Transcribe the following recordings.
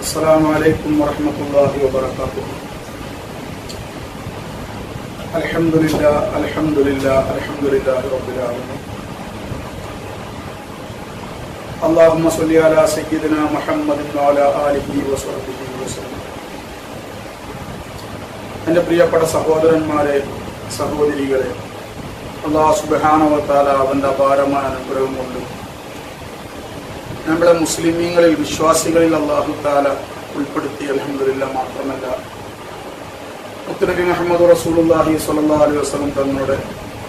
السلام عليكم ورحمة الله وبركاته الحمد لله الحمد لله الحمد لله رب العالمين اللهم صل على سيدنا محمد وعلى آله وصحبه وسلم എൻ്റെ പ്രിയപ്പെട്ട സഹോദരന്മാരെ സഹോദരികളെ അള്ളാഹു സുബാനവത്താല അവൻ്റെ അപാരമായ അനുഗ്രഹം കൊണ്ടും നമ്മളെ മുസ്ലിമീങ്ങളിൽ വിശ്വാസികളിൽ അള്ളാഹു താല ഉൾപ്പെടുത്തി അലഹമില്ല മാത്രമല്ല മുത്തനബി മുഹമ്മദ് റസൂലുല്ലാഹി സ്വല്ലാ അലൈഹി വസ്ലം തങ്ങളുടെ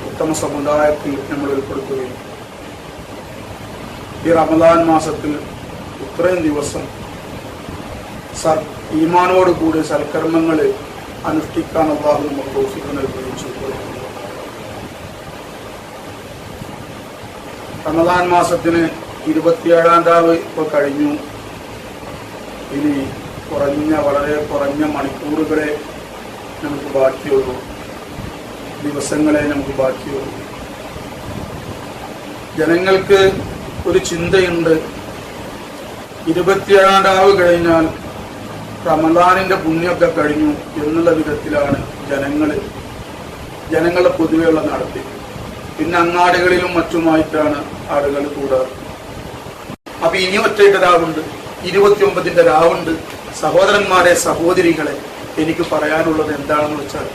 ഉത്തമ സമുദായത്തിൽ നമ്മൾ ഉൾപ്പെടുത്തുകയും ഈ റമദാൻ മാസത്തിൽ ഇത്രയും ദിവസം സർ ഈമാനോടുകൂടി സൽക്കർമ്മങ്ങൾ അനുഷ്ഠിക്കാൻ അള്ളാഹു നമുക്ക് തോഫിക്ക് നൽകുകയും ചെയ്തു. റമദാൻ മാസത്തിന് ഇരുപത്തിയേഴാം താവ് ഇപ്പോൾ കഴിഞ്ഞു. ഇനി കുറഞ്ഞ വളരെ കുറഞ്ഞ മണിക്കൂറുകളെ നമുക്ക് ബാക്കിയുള്ളൂ. ദിവസങ്ങളെ നമുക്ക് ബാക്കിയുള്ളൂ. ജനങ്ങൾക്ക് ഒരു ചിന്തയുണ്ട്. ഇരുപത്തിയേഴാം താവ് കഴിഞ്ഞാൽ റമദാനിന്റെ പുണ്യമൊക്കെ കഴിഞ്ഞു എന്നുള്ള വിധത്തിലാണ് ജനങ്ങൾ ജനങ്ങളുടെ പൊതുവെയുള്ള നടത്തി. പിന്നെ അങ്ങാടികളിലും മറ്റുമായിട്ടാണ് ആളുകൾ കൂടാറ്. അപ്പൊ ഇനി ഒറ്റയുടെ രാവുണ്ട് ഇരുപത്തി ഒമ്പതിന്റെ രാവുണ്ട് സഹോദരന്മാരെ സഹോദരികളെ എനിക്ക് പറയാനുള്ളത് എന്താണെന്ന് വെച്ചാൽ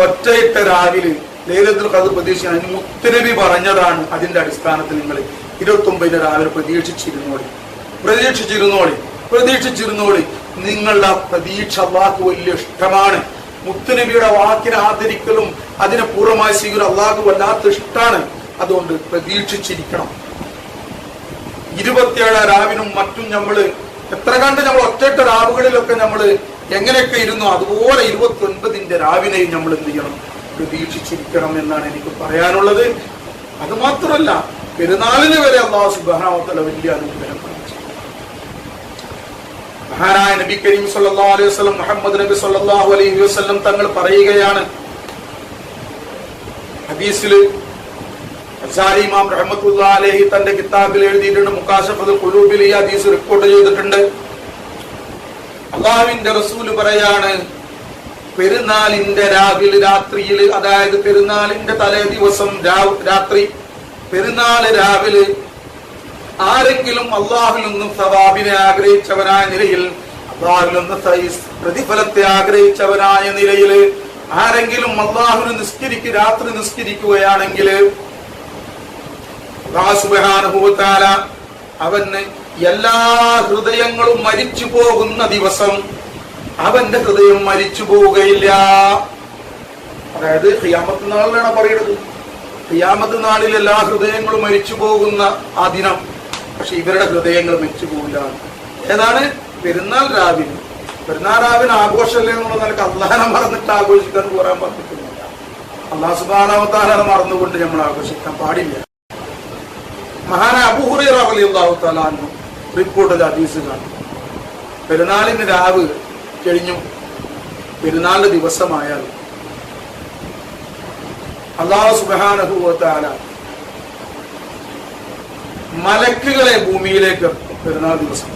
ഒറ്റയിട്ട രാവിലെ ലേലത്തിൽ കത് പ്രതീക്ഷിക്കാൻ മുത്തരവി പറഞ്ഞതാണ് അതിന്റെ അടിസ്ഥാനത്തിൽ നിങ്ങൾ ഇരുപത്തി ഒമ്പതിന്റെ രാവിലെ പ്രതീക്ഷിച്ചിരുന്നോളി. പ്രതീക്ഷിച്ചിരുന്നോളി. പ്രതീക്ഷിച്ചിരുന്നോളി. നിങ്ങളുടെ പ്രതീക്ഷ വാക്ക് വലിയ ഇഷ്ടമാണ്. മുത്തുനബിയുടെ വാക്കിനെ ആദരിക്കലും അതിനെ പൂർണമായി സ്വീകരിക്കും അള്ളാഹു വല്ലാത്ത ഇഷ്ടമാണ് അതുകൊണ്ട് പ്രതീക്ഷിച്ചിരിക്കണം. ഇരുപത്തിയേഴ് രാവിനും മറ്റും നമ്മൾ എത്ര കണ്ട് നമ്മൾ ഒറ്റ രാവുകളിലൊക്കെ നമ്മൾ എങ്ങനെയൊക്കെ ഇരുന്നു അതുപോലെ ഇരുപത്തി ഒൻപതിന്റെ രാവിനെയും നമ്മൾ എന്ത് ചെയ്യണം പ്രതീക്ഷിച്ചിരിക്കണം എന്നാണ് എനിക്ക് പറയാനുള്ളത് അത് മാത്രമല്ല പെരുന്നാളിന് വരെ അള്ളാഹു സുബാനാവത്തല വലിയ അനുഗ്രഹം. മഹാനായ നബി കരീം സല്ലാ അലൈഹി വസല്ലം മുഹമ്മദ് നബി സല്ലാഹു അലൈഹി വസ്ലം തങ്ങൾ പറയുകയാണ് ഹദീസിൽ അസാരി ഇമാം റഹ്മത്തുല്ലാ അലൈഹി തന്റെ കിതാബിൽ എഴുതിയിട്ടുണ്ട്. മുക്കാശഫത് ഖുലൂബിൽ ഈ ഹദീസ് റിപ്പോർട്ട് ചെയ്തിട്ടുണ്ട്. അള്ളാഹുവിന്റെ റസൂൽ പറയാണ് പെരുന്നാളിന്റെ രാവിൽ രാത്രിയിൽ അതായത് പെരുന്നാളിന്റെ തലേ ദിവസം രാത്രി പെരുന്നാൾ രാവിലെ ആരെങ്കിലും അള്ളാഹുൽ നിന്നും സവാബിനെ ആഗ്രഹിച്ചവനായ നിലയിൽ അള്ളാഹുൽ നിന്ന് പ്രതിഫലത്തെ ആഗ്രഹിച്ചവനായ നിലയിൽ ആരെങ്കിലും അള്ളാഹുവിനെ നിസ്കരിക്ക് രാത്രി നിസ്കരിക്കുകയാണെങ്കിൽ സുബാനുഭൂത്താല അവന് എല്ലാ ഹൃദയങ്ങളും മരിച്ചു പോകുന്ന ദിവസം അവന്റെ ഹൃദയം മരിച്ചു പോവുകയില്ല. അതായത് ഹിയാമത്ത് നാളിലാണ് പറയുന്നത് ഹിയാമത്ത് നാളിൽ എല്ലാ ഹൃദയങ്ങളും മരിച്ചു പോകുന്ന ആ ദിനം. പക്ഷെ ഇവരുടെ ഹൃദയങ്ങൾ മരിച്ചു പോകില്ല ഏതാണ്? പെരുന്നാൾ രാവിലെ. പെരുന്നാൾ രാവിലെ ആഘോഷമല്ലേ എന്നുള്ള നിലയ്ക്ക് അള്ളാഹനെ മറന്നിട്ട് ആഘോഷിക്കാൻ പോരാൻ പറ്റത്തില്ല അള്ളാഹ് സുബാനാവത്താനെ മറന്നുകൊണ്ട് നമ്മൾ ആഘോഷിക്കാൻ പാടില്ല. മഹാന അബൂഹുറിയാഹു റിപ്പോർട്ടിൽ ഹദീസ് കാണും പെരുന്നാളിന് രാവ് കഴിഞ്ഞു. പെരുന്നാളിന്റെ ദിവസമായാൽ അള്ളാഹു സുബാനഹുല മലക്കുകളെ ഭൂമിയിലേക്ക് പെരുന്നാൾ ദിവസം.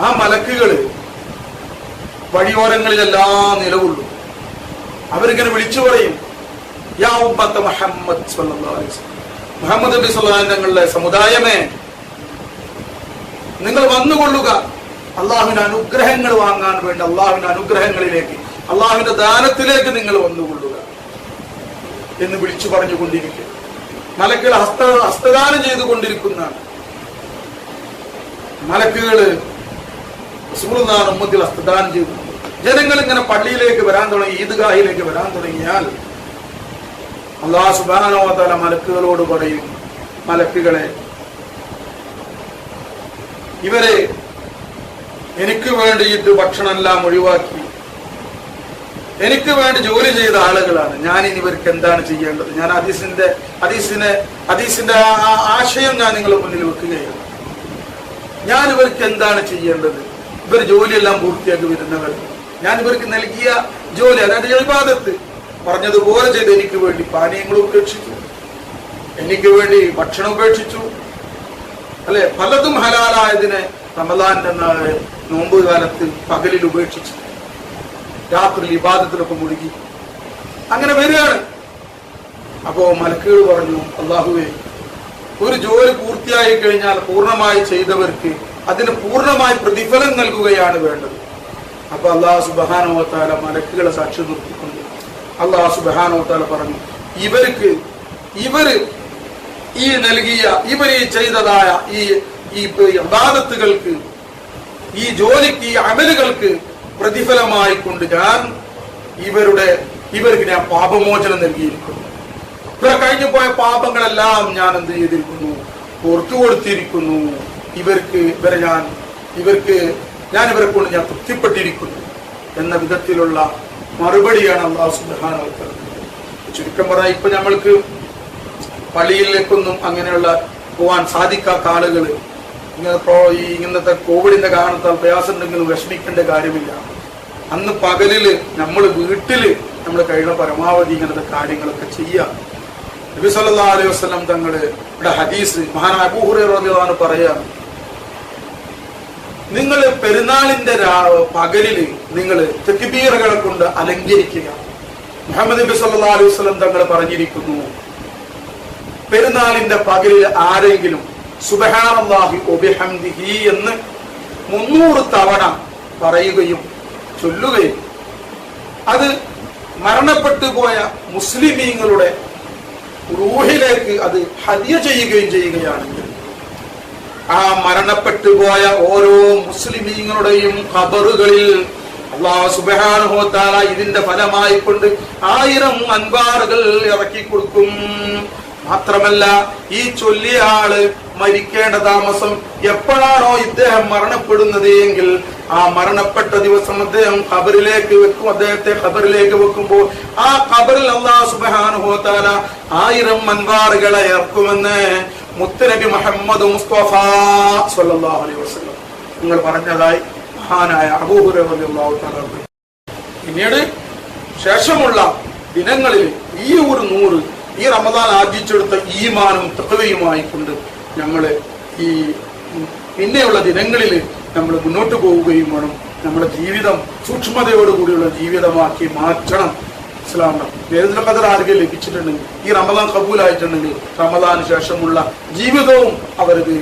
ആ മലക്കുകൾ വഴിയോരങ്ങളിലെല്ലാം നിലകൊള്ളും. അവരിങ്ങനെ വിളിച്ചു പറയും യാ മുഹമ്മദ്. മുഹമ്മദ് നബി അലൈഹി തങ്ങളുടെ സമുദായമേ നിങ്ങൾ വന്നുകൊള്ളുക. അള്ളാഹുവിന്റെ അനുഗ്രഹങ്ങൾ വാങ്ങാൻ വേണ്ടി അള്ളാഹുവിന്റെ അനുഗ്രഹങ്ങളിലേക്ക് അള്ളാഹുവിന്റെ ദാനത്തിലേക്ക് നിങ്ങൾ വന്നുകൊള്ളുക എന്ന് വിളിച്ചു പറഞ്ഞുകൊണ്ടിരിക്കുക. മലക്കുകൾ ഹസ്ത ഹസ്തദാനം ചെയ്തുകൊണ്ടിരിക്കുന്നതാണ്. മലക്കുകൾ ഉമ്മത്തിൽ ഹസ്തദാനം ചെയ്തു. ജനങ്ങൾ ഇങ്ങനെ പള്ളിയിലേക്ക് വരാൻ തുടങ്ങി ഈദ്ഗാഹിലേക്ക് വരാൻ തുടങ്ങിയാൽ അള്ളാഹു സുബാനോത്തല മലക്കുകളോട് പറയും മലക്കുകളെ ഇവരെ എനിക്ക് വേണ്ടിയിട്ട് ഭക്ഷണമെല്ലാം ഒഴിവാക്കി. എനിക്ക് വേണ്ടി ജോലി ചെയ്ത ആളുകളാണ്. ഞാൻ ഇനി ഇവർക്ക് എന്താണ് ചെയ്യേണ്ടത്? ഞാൻ ഹദീസിന്റെ ഹദീസിനെ അതീസിന്റെ ആ ആശയം ഞാൻ നിങ്ങളുടെ മുന്നിൽ വെക്കുകയാണ്. ഞാൻ ഇവർക്ക് എന്താണ് ചെയ്യേണ്ടത്? ഇവർ ജോലിയെല്ലാം പൂർത്തിയാക്കി വരുന്നവർ. ഞാൻ ഇവർക്ക് നൽകിയ ജോലി അതായത് ഇബാദത്ത്. പറഞ്ഞതുപോലെ ചെയ്ത് എനിക്ക് വേണ്ടി പാനീയങ്ങൾ ഉപേക്ഷിച്ചു. എനിക്ക് വേണ്ടി ഭക്ഷണം ഉപേക്ഷിച്ചു. അല്ലെ? പലതും ഹലാലായതിനെ റമദാന്റെ നാ- നോമ്പ് കാലത്ത് പകലിൽ ഉപേക്ഷിച്ചു. രാത്രി ഇബാദത്തിലൊക്കെ മുഴുകി. അങ്ങനെ വരികയാണ്. അപ്പോ മലക്കുകൾ പറഞ്ഞു അള്ളാഹുവേ ഒരു ജോലി പൂർത്തിയായി കഴിഞ്ഞാൽ പൂർണമായി ചെയ്തവർക്ക് അതിന് പൂർണമായി പ്രതിഫലം നൽകുകയാണ് വേണ്ടത്. അപ്പൊ അള്ളാഹു സുബാനോത്താല മലക്കുകളെ സാക്ഷി നിർത്തിക്കൊണ്ട് അള്ളാഹു സുബാനോത്താല പറഞ്ഞു. ഇവർക്ക് ഇവർ ഈ നൽകിയ ഇവർ ഈ ചെയ്തതായ ഈ ഈ അബാദത്തുകൾക്ക് ഈ ജോലിക്ക് ഈ അമലുകൾക്ക് പ്രതിഫലമായി കൊണ്ട് ഞാൻ ഇവരുടെ ഇവർക്ക് ഞാൻ പാപമോചനം നൽകിയിരിക്കുന്നു. ഇവർ കഴിഞ്ഞു പോയ പാപങ്ങളെല്ലാം ഞാൻ എന്ത് ചെയ്തിരിക്കുന്നു? പുറത്തു കൊടുത്തിരിക്കുന്നു. ഇവർക്ക് ഇവരെ ഞാൻ ഇവർക്ക് ഞാൻ ഇവരെ കൊണ്ട് ഞാൻ തൃപ്തിപ്പെട്ടിരിക്കുന്നു. എന്ന വിധത്തിലുള്ള മറുപടിയാണ് അള്ളാഹു സുബാന ചുരുക്കം പറഞ്ഞാൽ ഇപ്പൊ നമ്മൾക്ക് പള്ളിയിലേക്കൊന്നും അങ്ങനെയുള്ള പോവാൻ സാധിക്കാത്ത ആളുകൾ ഇങ്ങനെ ഈ ഇങ്ങനത്തെ കോവിഡിന്റെ കാരണത്താൽ പ്രയാസം ഉണ്ടെങ്കിലും വിഷമിക്കേണ്ട കാര്യമില്ല. അന്ന് പകലിൽ നമ്മൾ വീട്ടിൽ നമ്മൾ കഴിയുന്ന പരമാവധി ഇങ്ങനത്തെ കാര്യങ്ങളൊക്കെ ചെയ്യാം. നബി സല്ലാ അലൈഹി വസ്ലം തങ്ങൾ ഇവിടെ ഹദീസ് മഹാൻ അബൂ ഹുറൈറ റളിയല്ലാഹു അൻഹു പറയാണ് നിങ്ങൾ പെരുന്നാളിന്റെ പകലിൽ നിങ്ങൾ തെക്കിബീറുകളെ കൊണ്ട് അലങ്കരിക്കുക. മുഹമ്മദ് നബി സല്ലല്ലാഹു അലൈഹി വസല്ലം തങ്ങൾ പറഞ്ഞിരിക്കുന്നു പെരുന്നാളിന്റെ പകലിൽ ആരെങ്കിലും സുബഹാനല്ലാഹി ഒബിഹംദിഹി എന്ന് മുന്നൂറ് തവണ പറയുകയും ചൊല്ലുകയും അത് മരണപ്പെട്ടു പോയ മുസ്ലിമീങ്ങളുടെ റൂഹിലേക്ക് അത് ഹദിയ ചെയ്യുകയും ചെയ്യുകയാണെങ്കിൽ ആ മരണപ്പെട്ടു പോയ ഓരോ മുസ്ലിമീങ്ങളുടെയും ഖബറുകളിൽ അള്ളാഹു തആല ഇതിന്റെ ഫലമായി കൊണ്ട് ആയിരം അൻപാറുകൾ ഇറക്കി കൊടുക്കും. മാത്രമല്ല ഈ ചൊല്ലിയ ആൾ മരിക്കേണ്ട താമസം എപ്പോഴാണോ ഇദ്ദേഹം മരണപ്പെടുന്നത് എങ്കിൽ ആ മരണപ്പെട്ട ദിവസം അദ്ദേഹം ഖബറിലേക്ക് വെക്കും. അദ്ദേഹത്തെ ഖബറിലേക്ക് വെക്കുമ്പോൾ ആ ഖബറിൽ അള്ളാഹു തആല ആയിരം അൻപാറുകളെ ഇറക്കുമെന്ന് മുത്തനബി മുഹമ്മദ് മുസ്തഫ സല്ലല്ലാഹു അലൈഹി വസല്ലം. നിങ്ങൾ പറഞ്ഞതായി മഹാനായ അബൂഹുറ റളിയല്ലാഹു. പിന്നീട് ശേഷമുള്ള ദിനങ്ങളിൽ ഈ ഒരു നൂറ് ഈ റമദാൻ ആർജിച്ചെടുത്ത ഈമാനും തക്കവയുമായി കൊണ്ട് നമ്മൾ ഈ പിന്നെയുള്ള ദിനങ്ങളിൽ നമ്മൾ മുന്നോട്ട് പോവുകയും വേണം. നമ്മുടെ ജീവിതം സൂക്ഷ്മതയോടുകൂടിയുള്ള ജീവിതമാക്കി മാറ്റണം. ഇസ്ലാമിന്. കഥ ആർക്കും ലഭിച്ചിട്ടുണ്ടെങ്കിൽ ഈ റമദാൻ കബൂലായിട്ടുണ്ടെങ്കിൽ റമദാന് ശേഷമുള്ള ജീവിതവും അവർക്ക്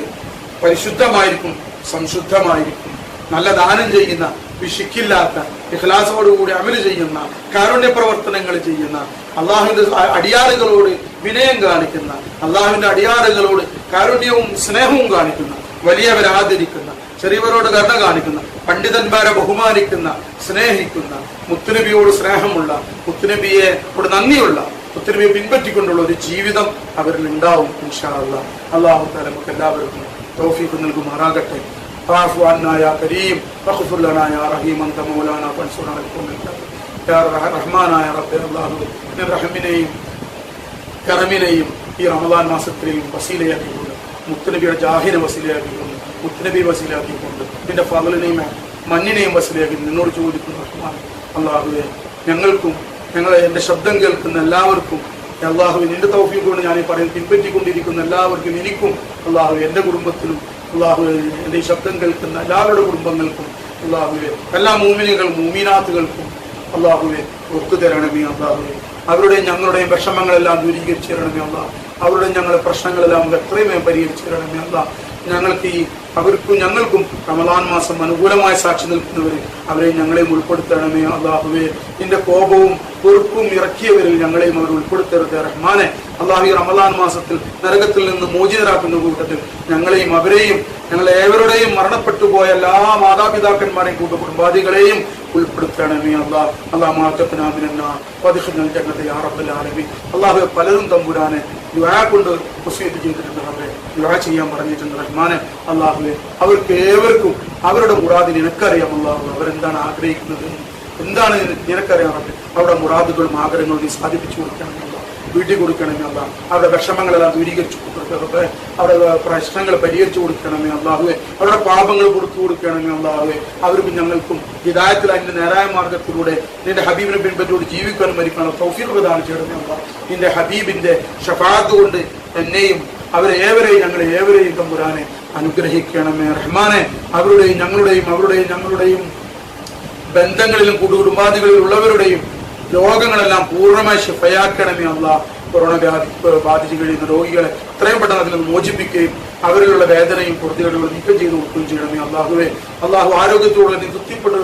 പരിശുദ്ധമായിരിക്കും സംശുദ്ധമായിരിക്കും. നല്ല ദാനം ചെയ്യുന്ന വിശിക്കില്ലാത്ത ഇഖ്ലാസോടുകൂടി അമൽ ചെയ്യുന്ന കാരുണ്യ പ്രവർത്തനങ്ങൾ ചെയ്യുന്ന അള്ളാഹുവിന്റെ അടിയാറുകളോട് വിനയം കാണിക്കുന്ന അള്ളാഹുവിന്റെ അടിയാറുകളോട് കാരുണ്യവും സ്നേഹവും കാണിക്കുന്ന വലിയവരാദരിക്കുന്ന ചെറിയവരോട് കരുണ കാണിക്കുന്ന പണ്ഡിതന്മാരെ ബഹുമാനിക്കുന്ന സ്നേഹിക്കുന്ന മുത്തുനബിയോട് സ്നേഹമുള്ള മുത്തുനബിയെ ോട് നന്ദിയുള്ള മുത്തുനബിയെ പിൻപറ്റിക്കൊണ്ടുള്ള ഒരു ജീവിതം അവരിൽ ഉണ്ടാവും ഇൻഷാ അല്ലാ അള്ളാഹു താല നമുക്ക് എല്ലാവർക്കും തൗഫീഖ് നൽകുമാറാകട്ടെ فاعف عنا يا كريم واغفر لنا يا رحيم انت مولانا فانصرنا على القوم الكافرين يا رحمن يا رب الله من റഹ്മിനെയും കറമിനെയും ഈ റമദാൻ മാസത്തിലെയും വസീലയാക്കിക്കൊണ്ട് മുത്തനബിയുടെ ജാഹിനെ വസീലയാക്കിക്കൊണ്ട് മുത്തനബി വസീലാക്കിക്കൊണ്ട് നിന്റെ ഫലിനെയും മഞ്ഞിനെയും വസീലാക്കി നിന്നോട് ചോദിക്കുന്ന അള്ളാഹുവെ ഞങ്ങൾക്കും ഞങ്ങളെ എന്റെ ശബ്ദം കേൾക്കുന്ന എല്ലാവർക്കും അള്ളാഹു നിന്റെ തൗഫീഖ് കൊണ്ട് ഞാൻ ഈ പറയുന്നത് പിൻപറ്റിക്കൊണ്ടിരിക്കുന്ന എല്ലാവർക്കും എനിക്കും അള്ളാഹു എന്റെ കുടുംബത്തിനും അള്ളാഹു എന്റെ ഈ ശബ്ദം കേൾക്കുന്ന എല്ലാവരുടെ കുടുംബങ്ങൾക്കും അള്ളാഹുവെ എല്ലാ മൂമിനുകൾ മൂമിനാത്തുകൾക്കും അള്ളാഹുവെ ഒത്തു തരണമേ അള്ളാഹുവെ. അവരുടെയും ഞങ്ങളുടെയും വിഷമങ്ങളെല്ലാം ദൂരീകരിച്ചു തരണമേ അള്ളാഹ്. അവരുടെയും ഞങ്ങളുടെ പ്രശ്നങ്ങളെല്ലാം എത്രയും പരിഹരിച്ചു തരണമേ അള്ളാഹ്. ഞങ്ങൾക്ക് ഈ അവർക്കും ഞങ്ങൾക്കും റമദാൻ മാസം അനുകൂലമായ സാക്ഷി നിൽക്കുന്നവർ അവരെ ഞങ്ങളെയും ഉൾപ്പെടുത്തണമേ അള്ളാഹുവേ. നിന്റെ കോപവും പൊറുപ്പും ഇറക്കിയവരിൽ ഞങ്ങളെയും അവർ ഉൾപ്പെടുത്തരുത് റഹ്മാനെ. അള്ളാഹു റമദാൻ മാസത്തിൽ നരകത്തിൽ നിന്ന് മോചിതരാക്കുന്ന കൂട്ടത്തിൽ ഞങ്ങളെയും അവരെയും ഞങ്ങൾ ഏവരുടെയും മരണപ്പെട്ടു പോയ എല്ലാ മാതാപിതാക്കന്മാരെയും കൂട്ട കുടുംബാദികളെയും ഉൾപ്പെടുത്തണമേ അള്ളാ. അള്ളാഹ് മാറ്റത്തിനാമിനാറബി അള്ളാഹു പലരും തമ്പുരാനെ യുവാ കൊണ്ട് വസീയത്ത് ചെയ്തിട്ടുണ്ട് യുവാ ചെയ്യാൻ പറഞ്ഞിട്ടുണ്ട് റഹ്മാനെ. അള്ളാഹുവെ അവർക്ക് ഏവർക്കും അവരുടെ മുറാദിന് നിനക്കറിയാം അള്ളാഹു അവരെന്താണ് ആഗ്രഹിക്കുന്നത്? എന്താണ് നിനക്കറിയാറുണ്ട് നിനക്കറിയാം അവരുടെ മുറാദുകളും ആഗ്രഹങ്ങളും നീ സാധിപ്പിച്ചു കൊടുക്കണം. വീട്ടിൽ കൊടുക്കണമേ അല്ല അവരുടെ വിഷമങ്ങളെല്ലാം ദൂരീകരിച്ചു കൊടുക്കണമേ അവരുടെ പ്രശ്നങ്ങൾ പരിഹരിച്ചു കൊടുക്കണമേ അള്ളാഹുവെ അവരുടെ പാപങ്ങൾ കൊടുത്തു കൊടുക്കണമേ അള്ളാഹുവെ അവർക്കും ഞങ്ങൾക്കും ഹിതായത്തിൽ അതിന്റെ നേരായ മാർഗത്തിലൂടെ നിന്റെ ഹബീബിനെ പിൻപറ്റിയോട് ജീവിക്കാൻ മരിക്കണം തൗഫീഖ് പ്രദാനം ചെയ്യണമേ അള്ളാഹ് നിന്റെ ഹബീബിന്റെ ഷഫാത്ത് കൊണ്ട് എന്നെയും അവരെ ഏവരെയും ഞങ്ങളെ ഏവരെയും തമ്പുരാനെ അനുഗ്രഹിക്കണമേ. റഹ്മാനെ അവരുടെയും ഞങ്ങളുടെയും അവരുടെയും ഞങ്ങളുടെയും ബന്ധങ്ങളിലും കുടുംബാദികളിൽ ഉള്ളവരുടെയും രോഗങ്ങളെല്ലാം പൂർണമായി ഷിഫയാക്കണമേ അല്ല കൊറോണ വ്യാധി ബാധിച്ചു കഴിയുന്ന രോഗികളെ എത്രയും പെട്ടെന്ന് അതിൽ നിന്ന് മോചിപ്പിക്കുകയും അവരിലുള്ള വേദനയും പൊറുതികേടുകളും നീക്കം ചെയ്ത് കൊടുക്കുകയും ചെയ്യണമേ അള്ളാഹുവെ. അള്ളാഹു ആരോഗ്യത്തോടുള്ള നിതൃപ്തിപ്പെട്ട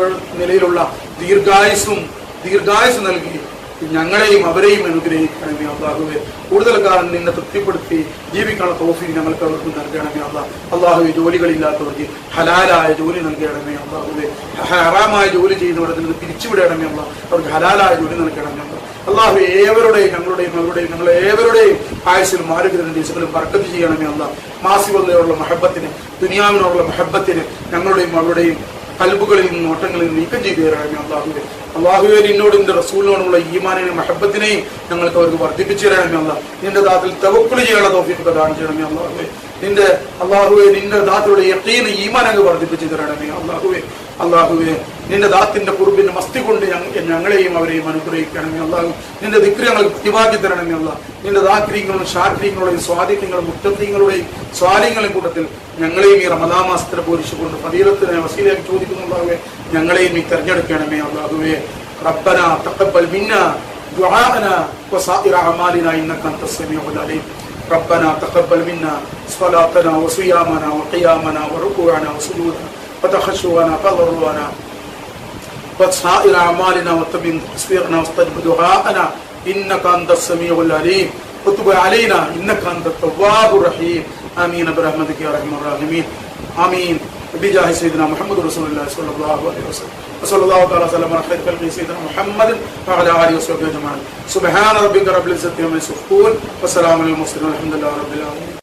നിലയിലുള്ള ദീർഘായുസും ദീർഘായുസ് നൽകി. ഞങ്ങളെയും അവരെയും അനുഗ്രഹിക്കണമേ അള്ളാഹുവെ. കൂടുതൽ കാലം നിന്നെ തൃപ്തിപ്പെടുത്തി ജീവിക്കാനുള്ള തോഫി ഞങ്ങൾക്ക് അവർക്ക് നൽകണമേ അള്ളാഹ് അള്ളാഹുവെ ജോലികളില്ലാത്തവർക്ക് ഹലാലായ ജോലി നൽകണമേ അള്ളാഹുവെ. ഹറാമായ ജോലി ചെയ്യുന്നവരെ നിന്ന് പിരിച്ചുവിടണമേ അല്ല അവർക്ക് ഹലാലായ ജോലി നൽകണമേ അല്ല അള്ളാഹു ഏവരുടെയും ഞങ്ങളുടെയും അവരുടെയും ഞങ്ങൾ ഏവരുടെയും ആയുസിലും ആരോഗ്യത്തിനും ദിവസങ്ങളും വർക്കത്ത് ചെയ്യണമേ അല്ല മാസികളുടെയുള്ള മഹബത്തിന് ദുനിയാവിനോടുള്ള മഹബത്തിന് ഞങ്ങളുടെയും അവരുടെയും കൽബുകളിൽ നിന്നും ഓട്ടങ്ങളിൽ നീക്കം ചെയ്തു തരണമേ അള്ളാഹുവെ അള്ളാഹുവെ നിന്നോട് നിന്റെ റസൂലിനോടുള്ള ഈമാനെയും മഹബത്തിനെയും ഞങ്ങൾക്ക് അവർക്ക് വർദ്ധിപ്പിച്ചു തരണമേ അല്ല നിന്റെ ദാത്തിൽ തവക്കുളി ചെയ്യാനുള്ള തോഫിക്ക് പ്രദാനം ചെയ്യണമേ അള്ളാഹുവെ. നിന്റെ അള്ളാഹുവെ നിന്റെ ദാത്തിലുള്ള യക്കീന് ഈമാൻ അങ്ങ് വർദ്ധിപ്പിച്ചു തരണമേ അള്ളാഹുവെ. അള്ളാഹുവെ നിന്റെ ദാത്തിന്റെ കുറുബിന്റെ മസ്തി കൊണ്ട് ഞങ്ങ- ഞങ്ങളെയും അവരെയും അനുഗ്രഹിക്കണമേ അള്ളാഹു നിന്റെ ദിക്രി ഞങ്ങൾക്ക് പ്രതിപാക്കി തരണമേ അല്ല നിന്റെ ദാക്രീങ്ങളും ഷാക്രീങ്ങളുടെയും സ്വാധീനങ്ങളും മുറ്റത്തീങ്ങളുടെയും സ്വാധീനങ്ങളും കൂട്ടത്തിൽ ഞങ്ങളെയും ഈ റമദാ മാസത്തിനെ പോരിച്ചുകൊണ്ട് ഫതീലത്തിനെ വസീലേക്ക് ചോദിക്കുന്നുണ്ടാവുകയെ ഞങ്ങളെയും നീ തെരഞ്ഞെടുക്കണമേ അള്ളാഹുവെ റബ്ബന തഖബ്ബൽ മിന്ന دعاءنا وسائر أعمالنا إنك أنت السميع العليم ربنا تقبل منا صلاتنا وصيامنا وقيامنا وركوعنا وسجودنا وتخشونا تضرعنا وسائر أعمالنا وتبين تصويرنا واستجب دعاءنا. إنك أنت السميع العليم. وتب علينا. إنك أنت التواب الرحيم. آمين برحمتك يا أرحم الراحمين. آمين. بجاه سيدنا محمد رسول الله صلى الله عليه وسلم. وصلى الله تعالى وسلم على خير خلقه سيدنا محمد وعلى آله وصحبه أجمعين. سبحان ربك رب العزة عما يصفون. وسلام على المرسلين والحمد لله رب العالمين.